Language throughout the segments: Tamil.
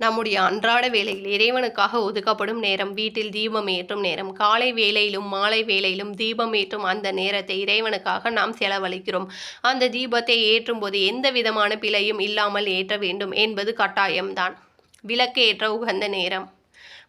நம்முடைய அன்றாட வேலையில் இறைவனுக்காக ஒதுக்கப்படும் நேரம் வீட்டில் தீபம் ஏற்றும் நேரம் காலை வேலையிலும் மாலை வேலையிலும் தீபம் ஏற்றும் அந்த நேரத்தை இறைவனுக்காக நாம் செலவழிக்கிறோம். அந்த தீபத்தை ஏற்றும் போது எந்த விதமான பிழையும் இல்லாமல் ஏற்ற வேண்டும் என்பது கட்டாயம்தான். விளக்கு ஏற்ற உகந்த நேரம்.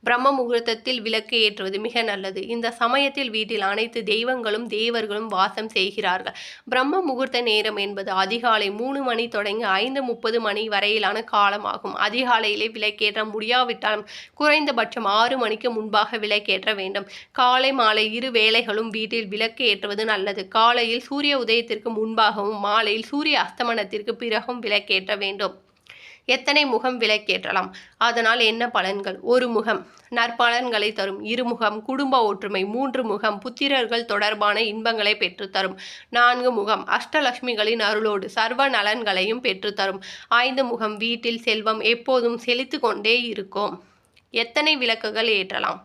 பிரம்ம முகூர்த்தத்தில் விளக்கு ஏற்றுவது மிக நல்லது. இந்த சமயத்தில் வீட்டில் அனைத்து தெய்வங்களும் தேவர்களும் வாசம் செய்கிறார்கள். பிரம்ம முகூர்த்த நேரம் என்பது அதிகாலை மூணு மணி தொடங்கி ஐந்து முப்பது மணி வரையிலான காலமாகும் அதிகாலையிலே விளக்கேற்ற முடியாவிட்டாலும் குறைந்தபட்சம் ஆறு மணிக்கு முன்பாக விளக்கேற்ற வேண்டும். காலை மாலை இரு வேளைகளும் வீட்டில் விளக்கு ஏற்றுவது நல்லது. காலையில் சூரிய உதயத்திற்கு முன்பாகவும் மாலையில் சூரிய அஸ்தமனத்திற்கு பிறகும் விளக்கேற்ற வேண்டும். எத்தனை முகம் விலக்கேற்றலாம் அதனால் என்ன பலன்கள்? ஒரு முகம் நற்பலன்களை தரும். இருமுகம் குடும்ப ஒற்றுமை. மூன்று முகம் புத்திரர்கள் தொடர்பான இன்பங்களை பெற்றுத்தரும். நான்கு முகம் அஷ்டலட்சுமிகளின் அருளோடு சர்வ நலன்களையும் பெற்றுத்தரும். ஐந்து முகம் வீட்டில் செல்வம் எப்போதும் செழித்து கொண்டே இருக்கும். எத்தனை விளக்குகள் ஏற்றலாம்?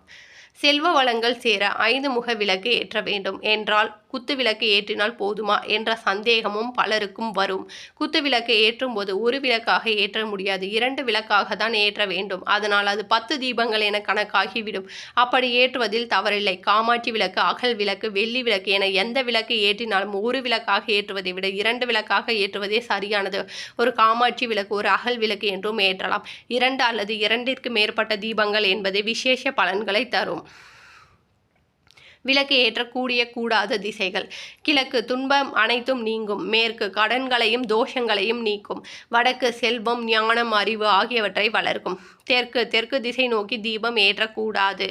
செல்வ வளங்கள் சேர ஐந்து முக விளக்கு ஏற்ற வேண்டும். என்றால் குத்து விளக்கு ஏற்றினால் போதுமா என்ற சந்தேகமும் பலருக்கும் வரும். குத்து விளக்கு ஏற்றும் போது ஒரு விளக்காக ஏற்ற முடியாது. இரண்டு விளக்காக தான் ஏற்ற வேண்டும். அதனால் அது பத்து தீபங்கள் என கணக்காகிவிடும். அப்படி ஏற்றுவதில் தவறில்லை. காமாட்சி விளக்கு அகல் விளக்கு வெள்ளி விளக்கு என எந்த விளக்கு ஏற்றினாலும் ஒரு விளக்காக ஏற்றுவதை விட இரண்டு விளக்காக ஏற்றுவதே சரியானது. ஒரு காமாட்சி விளக்கு ஒரு அகல் விளக்கு என்றும் ஏற்றலாம். இரண்டு அல்லது இரண்டிற்கு மேற்பட்ட தீபங்கள் என்பது விசேஷ பலன்களை தரும். விளக்கு ஏற்றக்கூடிய கூடாத திசைகள். கிழக்கு துன்பம் அனைத்தும் நீங்கும். மேற்கு கடன்களையும் தோஷங்களையும் நீக்கும். வடக்கு செல்வம் ஞானம் அறிவு ஆகியவற்றை வளர்க்கும். தெற்கு தெற்கு திசை நோக்கி தீபம் ஏற்றக்கூடாது.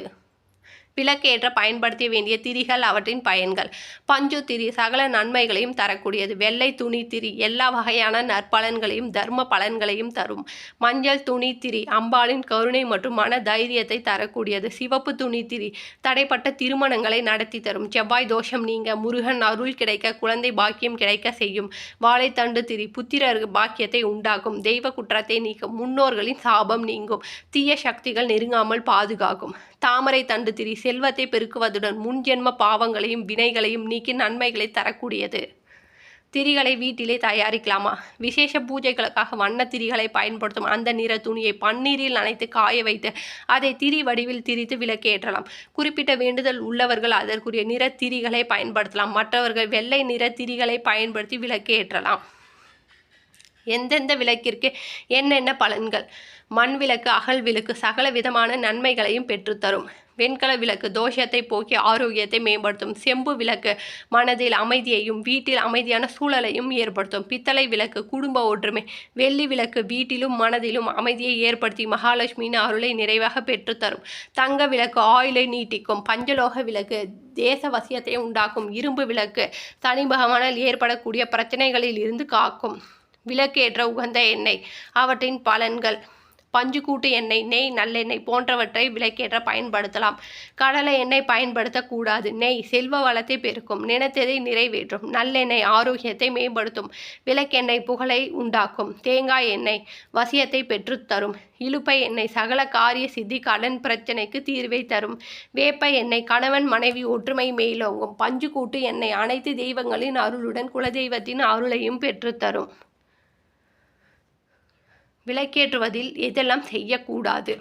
விளக்கேற்ற பயன்படுத்த வேண்டிய திரிகள் அவற்றின் பயன்கள். பஞ்சு திரி சகல நன்மைகளையும் தரக்கூடியது. வெள்ளை துணி திரி எல்லா வகையான நற்பலன்களையும் தர்ம பலன்களையும் தரும். மஞ்சள் துணி திரி அம்பாளின் கருணை மற்றும் மன தைரியத்தை தரக்கூடியது. சிவப்பு துணி திரி தடைப்பட்ட திருமணங்களை நடத்தி தரும். செவ்வாய் தோஷம் நீங்க முருகன் அருள் கிடைக்க குழந்தை பாக்கியம் கிடைக்க செய்யும். வாழைத்தண்டு திரி புத்திரர் பாக்கியத்தை உண்டாக்கும். தெய்வ குற்றத்தை நீக்கும். முன்னோர்களின் சாபம் நீங்கும். தீய சக்திகள் நெருங்காமல் பாதுகாக்கும். தாமரை தண்டு திரி செல்வத்தை பெருக்குவதுடன் முன்ஜென்ம பாவங்களையும் வினைகளையும் நீக்கி நன்மைகளை தரக்கூடியது. திரிகளை வீட்டிலே தயாரிக்கலாமா? விசேஷ பூஜைகளுக்காக வண்ண திரிகளை பயன்படுத்தும் அந்த நிற துணியை பன்னீரில் நனைத்து காய வைத்து அதை திரி வடிவில் திரித்து விளக்கேற்றலாம். குறிப்பிட்ட வேண்டுதல் உள்ளவர்கள் அதற்குரிய நிற திரிகளை பயன்படுத்தலாம். மற்றவர்கள் வெள்ளை நிற திரிகளை பயன்படுத்தி விளக்கேற்றலாம். எந்தெந்த விளக்கிற்கு என்னென்ன பலன்கள்? மண் விளக்கு அகல் விளக்கு சகல விதமான நன்மைகளையும் பெற்றுத்தரும். வெண்கல விளக்கு தோஷத்தை போக்கி ஆரோக்கியத்தை மேம்படுத்தும். செம்பு விளக்கு மனதில் அமைதியையும் வீட்டில் அமைதியான சூழலையும் ஏற்படுத்தும். பித்தளை விளக்கு குடும்ப ஒற்றுமை. வெள்ளி விளக்கு வீட்டிலும் மனதிலும் அமைதியை ஏற்படுத்தி மகாலட்சுமியின் அருளை நிறைவாக பெற்றுத்தரும். தங்க விளக்கு ஆயுளை நீட்டிக்கும். பஞ்சலோக விளக்கு தேச வசியத்தை உண்டாக்கும். இரும்பு விளக்கு தனிபகவானால் ஏற்படக்கூடிய பிரச்சனைகளில் இருந்து காக்கும். விளக்கேற்ற உகந்த எண்ணெய் அவற்றின் பலன்கள் பஞ்சுக்கூட்டு எண்ணெய் நெய் நல்லெண்ணெய் போன்றவற்றை விளக்கேற்ற பயன்படுத்தலாம். கடலை எண்ணெய் பயன்படுத்தக்கூடாது. நெய் செல்வ வளத்தை பெருக்கும் நினைத்ததை நிறைவேற்றும் நல்லெண்ணெய் ஆரோக்கியத்தை மேம்படுத்தும் விளக்கெண்ணெய் புகழை உண்டாக்கும் தேங்காய் எண்ணெய் வசியத்தை பெற்றுத்தரும் இலுப்பை எண்ணெய் சகல காரிய சித்தி கடன் பிரச்சனைக்கு தீர்வை தரும் வேப்ப எண்ணெய் கணவன் மனைவி ஒற்றுமை மேலோங்கும் பஞ்சுக்கூட்டு எண்ணெய் அனைத்து தெய்வங்களின் அருளுடன் குலதெய்வத்தின் அருளையும் பெற்றுத்தரும். விளக்கேற்றுவதில் எதெல்லாம் செய்யக்கூடாது?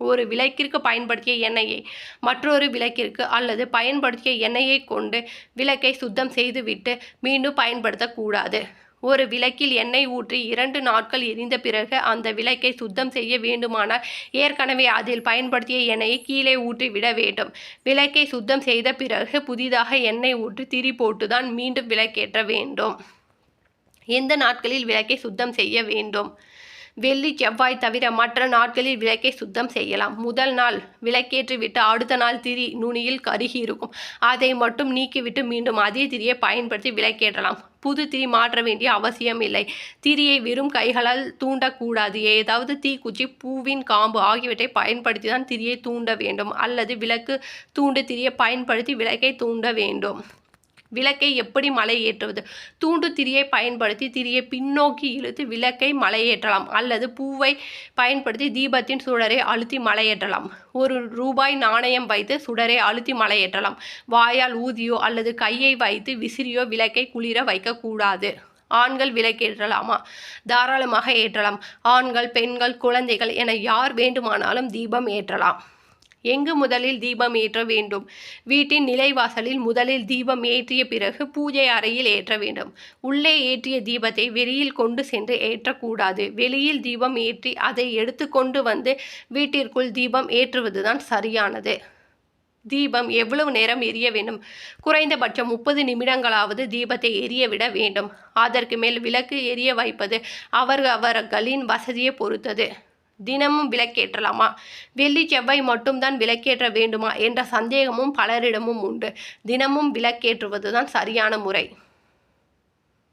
ஒரு விளக்கிற்கு பயன்படுத்திய எண்ணெயை மற்றொரு விளக்கிற்கு அல்லது பயன்படுத்திய எண்ணெயை கொண்டு விளக்கை சுத்தம் செய்துவிட்டு மீண்டும் பயன்படுத்தக்கூடாது. ஒரு விளக்கில் எண்ணெய் ஊற்றி இரண்டு நாட்கள் எரிந்த பிறகு அந்த விளக்கை சுத்தம் செய்ய வேண்டுமானால் ஏற்கனவே அதில் பயன்படுத்திய எண்ணெயை கீழே ஊற்றி விட வேண்டும். விளக்கை சுத்தம் செய்த பிறகு புதிதாக எண்ணெய் ஊற்றி திரி போட்டுதான் மீண்டும் விளக்கேற்ற வேண்டும். எந்த நாட்களில் விளக்கை சுத்தம் செய்ய வேண்டும்? வெள்ளி செவ்வாய் தவிர மற்ற நாட்களில் விளக்கை சுத்தம் செய்யலாம். முதல் நாள் விளக்கேற்றிவிட்டு அடுத்த நாள் திரி நுனியில் கருகி இருக்கும். அதை மட்டும் நீக்கிவிட்டு மீண்டும் அதே திரியை பயன்படுத்தி விளக்கேற்றலாம். புது திரி மாற்ற வேண்டிய அவசியம் இல்லை. திரியை வெறும் கைகளால் தூண்டக்கூடாது. ஏதாவது தீக்குச்சி பூவின் காம்பு ஆகியவற்றை பயன்படுத்தி தான் திரியை தூண்ட வேண்டும். அல்லது விளக்கு தூண்டு திரியை பயன்படுத்தி விளக்கை தூண்ட வேண்டும். விளக்கை எப்படி மலை ஏற்றுவது? தூண்டு திரியை பயன்படுத்தி திரியை பின்னோக்கி இழுத்து விளக்கை மலையேற்றலாம் அல்லது பூவை பயன்படுத்தி தீபத்தின் சுடரை அழுத்தி மலையேற்றலாம் ஒரு ரூபாய் நாணயம் வைத்து சுடரை அழுத்தி மலையேற்றலாம் வாயால் ஊதியோ அல்லது கையை வைத்து விசிறியோ விளக்கை குளிர வைக்கக்கூடாது. ஆண்கள் விளக்கேற்றலாமா தாராளமாக ஏற்றலாம். ஆண்கள் பெண்கள் குழந்தைகள் என யார் வேண்டுமானாலும் தீபம் ஏற்றலாம். எங்கு முதலில் தீபம் ஏற்ற வேண்டும்? வீட்டின் நிலைவாசலில் முதலில் தீபம் ஏற்றிய பிறகு பூஜை அறையில் ஏற்ற வேண்டும். உள்ளே ஏற்றிய தீபத்தை வெளியில் கொண்டு சென்று ஏற்றக்கூடாது. வெளியில் தீபம் ஏற்றி அதை எடுத்துக்கொண்டு வந்து வீட்டிற்குள் தீபம் ஏற்றுவதுதான் சரியானது. தீபம் எவ்வளவு நேரம் எரிய வேண்டும்? குறைந்தபட்சம் முப்பது நிமிடங்களாவது தீபத்தை எரிய விட வேண்டும். அதற்கு மேல் விளக்கு எரிய வைப்பது அவர் அவர்களின் வசதியை பொறுத்தது. தினமும் விளக்கேற்றலாமா? வெள்ளி செவ்வாய் மட்டும்தான் விளக்கேற்ற வேண்டுமா? என்ற சந்தேகமும் பலரிடமும் உண்டு. தினமும் விளக்கேற்றுவதுதான் சரியான முறை.